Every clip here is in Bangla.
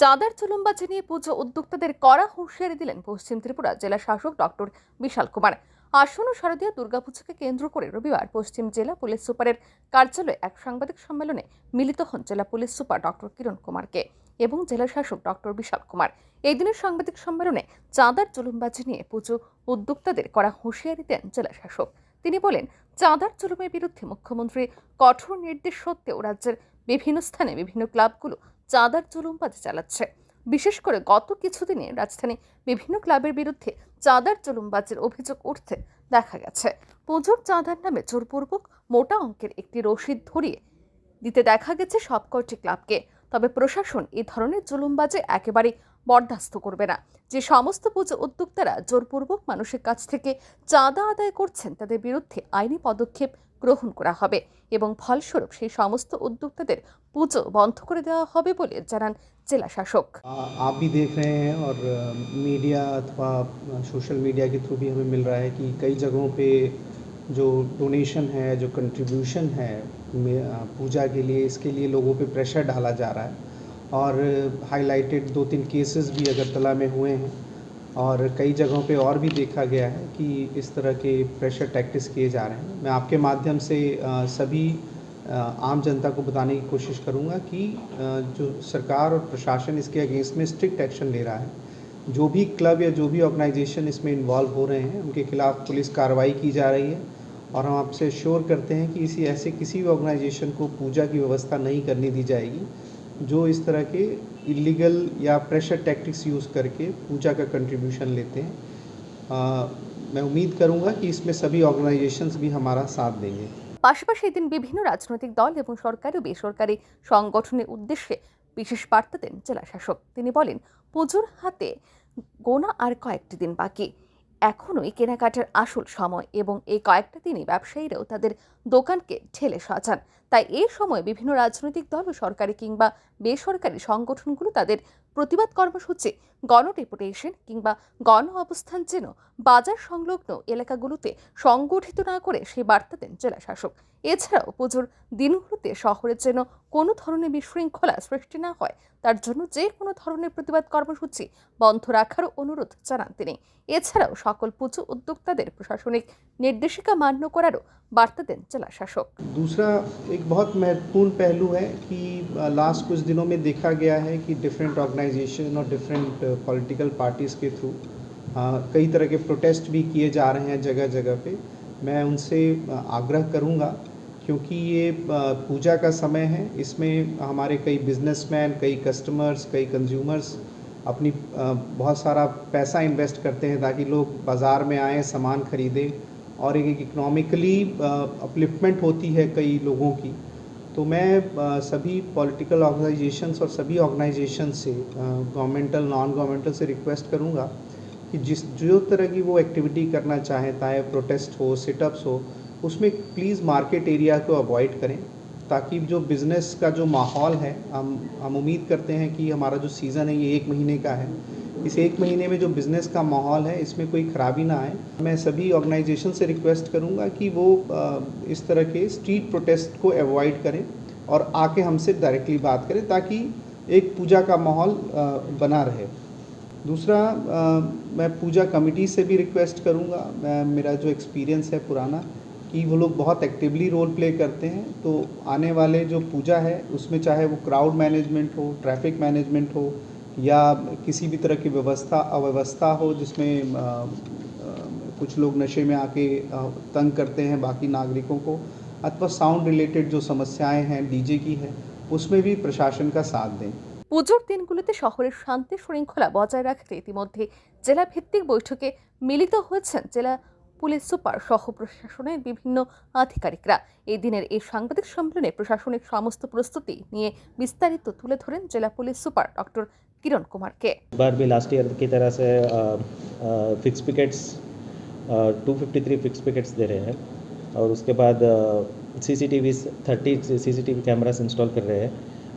চাঁদার চুলুমবাজি নিয়ে পুজো উদ্যোক্তাদের কড়া হুঁশিয়ারি দিলেন পশ্চিম ত্রিপুরা জেলা শাসক ডক্টর বিশাল কুমার। আসন্ন শারদীয় দুর্গাপুজোকে কেন্দ্র করে রবিবার পশ্চিম জেলা পুলিশ সুপারের কার্যালয়ে এক সাংবাদিক সম্মেলনে মিলিত হন জেলা পুলিশ সুপার ডক্টর কিরণ কুমারকে এবং জেলা শাসক ডক্টর বিশাল কুমার। এই দিনের সাংবাদিক সম্মেলনে চাঁদার চুলুমবাজি নিয়ে পুজো উদ্যোক্তাদের করা হুঁশিয়ারি দেন জেলা শাসক। তিনি বলেন, চাঁদার চুলুমের বিরুদ্ধে মুখ্যমন্ত্রী কঠোর নির্দেশ সত্ত্বেও রাজ্যের বিভিন্ন স্থানে বিভিন্ন ক্লাবগুলো চাঁদার জুলুমবাজি চালাচ্ছে। বিশেষ করে গত কিছুদিনে রাজধানী বিভিন্ন ক্লাবের বিরুদ্ধে চাঁদার জুলুমবাজির অভিযোগ উঠতে দেখা গেছে। পুজোর চাঁদার নামে জোরপূর্বক মোটা অঙ্কের একটি রশিদ ধরিয়ে দিতে দেখা গেছে সবকটি ক্লাবকে। তবে প্রশাসন এই ধরনের জুলুমবাজি একেবারেই বরদাস্ত করবে না যে সমস্ত পুজো উদ্যোক্তারা জোরপূর্বক মানুষের কাছ থেকে চাঁদা আদায় করছেন তাদের বিরুদ্ধে আইনি পদক্ষেপ গ্রহণ করা হবে এবং ফলস্বরূপ সেই সমস্ত উদ্যোক্তাদের পুজো বন্ধ করে দেওয়া হবে বলে জানান জেলা শাসক आ- आप भी देख रहे हैं और अ, मीडिया अथवा सोशल मीडिया के थ्रू भी हमें मिल रहा है कि कई जगहों पे जो डोनेशन है जो कंट्रीब्यूशन है में- अ, पूजा के लिए इसके लिए लोगों पे प्रेशर डाला जा रहा है और हाईलाइटेड दो तीन केसेस भी अगरतला में हुए हैं। और कई जगहों पे और भी देखा गया है कि इस तरह के प्रेशर टैक्टिस किए जा रहे हैं। मैं आपके माध्यम से सभी आम जनता को बताने की कोशिश करूँगा कि जो सरकार और प्रशासन इसके अगेंस्ट में स्ट्रिक्ट एक्शन ले रहा है। जो भी क्लब या जो भी ऑर्गेनाइजेशन इसमें इन्वॉल्व हो रहे हैं, उनके खिलाफ पुलिस कार्रवाई की जा रही है और हम आपसे श्योर करते हैं कि इसी, ऐसे किसी भी ऑर्गेनाइजेशन को पूजा की व्यवस्था नहीं करने दी जाएगी। जो इस तरह के इलीगल या प्रेशर टैक्टिक्स यूज़ करके पूजा का कंट्रीब्यूशन लेते हैं अ, मैं उम्मीद करूंगा कि इसमें सभी ऑर्गेनाइजेशंस भी हमारा साथ देंगे পাশাপাশি এদিন বিভিন্ন রাজনৈতিক দল এবং সরকারি ও বেসরকারি সংগঠনের উদ্দেশ্যে বিশেষ বার্তা দেন জেলা শাসক তিনি বলেন পুজোর হাতে গোনা আর কয়েকটি দিন বাকি এখনই কেনাকাটার আসল সময় এবং এই কয়েকটা দিনই ব্যবসায়ীরাও তাদের দোকানকে ঠেলে সাজান। তাই এই সময় বিভিন্ন রাজনৈতিক দল ও সরকারি কিংবা বেসরকারি সংগঠনগুলো তাদের প্রতিবাদ কর্মসূচি, গণ ডেপুটেশন কিংবা গণ অবস্থান যেন বাজার সংলগ্ন এলাকাগুলোতে সংগঠিত না করে সে বার্তা দেন জেলা শাসক এছাড়াও পুজোর দিনগুলোতে শহরের যেন কোনো ধরনের বিশৃঙ্খলা সৃষ্টি না হয় তার জন্য যে কোনো ধরনের প্রতিবাদ কর্মসূচি বন্ধ রাখারও অনুরোধ জানান তিনি এছাড়াও সকল পুজো উদ্যোক্তাদের প্রশাসনিক নির্দেশিকা মান্য করারও বার্তা দেন জেলা শাসক दूसरा एक बहुत महत्वपूर्ण पहलू है कि लास्ट कुछ दिनों में देखा गया है कि डिफरेंट ऑर्गेनाइजेशन और डिफरेंट पॉलिटिकल पार्टीज़ के थ्रू कई तरह के प्रोटेस्ट भी किए जा रहे हैं जगह जगह पे मैं उनसे अ, आग्रह करूंगा क्योंकि ये पूजा का समय है, इसमें हमारे कई बिजनेसमैन कई कस्टमर्स कई कंज्यूमर्स अपनी बहुत सारा पैसा इन्वेस्ट करते हैं ताकि लोग बाज़ार में आएँ, सामान खरीदें और एक इकोनॉमिकली अपलिफ्टमेंट होती है कई लोगों की। तो मैं सभी पॉलिटिकल ऑर्गेनाइजेशंस और सभी ऑर्गेनाइजेशन से गवर्नमेंटल नॉन गवर्नमेंटल से रिक्वेस्ट करूँगा कि जिस, जो तरह की वो एक्टिविटी करना चाहें, चाहे प्रोटेस्ट हो सिटअप्स हो उसमें प्लीज़ मार्केट एरिया को अवॉइड करें, ताकि जो बिज़नेस का जो माहौल है, हम हम उम्मीद करते हैं कि हमारा जो सीज़न है, ये एक महीने का है। इस एक महीने में जो बिज़नेस का माहौल है, इसमें कोई ख़राबी ना आए। मैं सभी ऑर्गेनाइजेशन से रिक्वेस्ट करूँगा कि वो इस तरह के स्ट्रीट प्रोटेस्ट को अवॉइड करें और आके हमसे डायरेक्टली बात करें, ताकि एक पूजा का माहौल बना रहे। दूसरा मैं पूजा कमेटी से भी रिक्वेस्ट करूँगा। मेरा जो एक्सपीरियंस है पुराना कि वो लोग बहुत एक्टिवली रोल प्ले करते हैं तो आने वाले जो पूजा है उसमें चाहे वो क्राउड मैनेजमेंट हो ट्रैफिक मैनेजमेंट हो या किसी भी तरह की व्यवस्था अव्यवस्था हो जिसमें अ, अ, कुछ लोग नशे में आके अ, तंग करते हैं बाकी नागरिकों को अथवा साउंड रिलेटेड जो समस्याएं हैं डीजे की है उसमें भी प्रशासन का साथ दें পুজোর দিনগুলোতে শহরের শান্তি শৃঙ্খলা বজায় রাখতে ইতিমধ্যে জেলা ভিত্তিক বৈঠকে মিলিত হয়েছেন জেলা পুলিশ সুপার সহ প্রশাসনের বিভিন্ন আধিকারিকরা এই দিনের এই সাংবাদিক সম্মেলনে প্রশাসনিক সমস্ত প্রস্তুতি নিয়ে বিস্তারিত তুলে ধরেন জেলা পুলিশ সুপার ডক্টর কিরণ কুমারকে इस बार भी लास्ट ईयर की तरह से fix pickets two fifty three fix pickets दे रहे हैं और उसके बाद C C T V thirty C C T V cameras install कर रहे हैं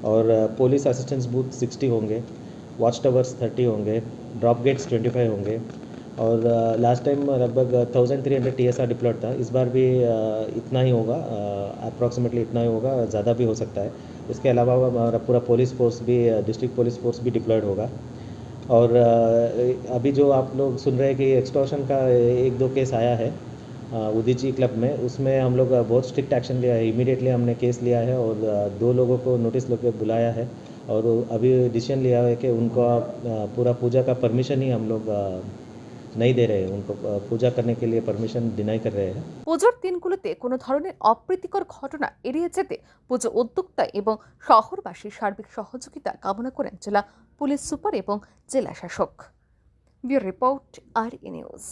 और पुलिस असिस्टेंस बूथ सिक्सटी होंगे वॉच टावर्स थर्टी होंगे ड्रॉप गेट्स ट्वेंटी फाइव होंगे और लास्ट टाइम लगभग thousand three hundred T S R deployed था। इस बार भी uh, इतना ही होगा अप्रॉक्सीमेटली इतना ही होगा ज़्यादा भी हो सकता है। इसके अलावा हमारा पूरा पुलिस फोर्स भी डिस्ट्रिक्ट पुलिस फोर्स भी डिप्लॉयड होगा। और अभी जो आप लोग सुन रहे हैं कि एक्सटॉर्शन का एक दो केस आया है उदीची क्लब में उसमें हम लोग बहुत स्ट्रिक्ट एक्शन लिया है। इमीडिएटली हमने केस लिया है और दो लोगों को नोटिस लेके बुलाया है। और अभी डिसीज़न लिया है कि उनको पूरा पूजा का परमिशन ही हम लोग नहीं दे रहे हैं उनको अ, पूजा करने के लिए परमिशन डिनाई कर रहे हैं পুজোর দিনগুলোতে কোনো ধরনের অপ্রীতিকর ঘটনা এড়িয়ে যেতে পুজো উদ্যোক্তা এবং শহরবাসীর সার্বিক সহযোগিতা কামনা করেন জেলা পুলিশ সুপার এবং জেলা শাসক bureau report R E news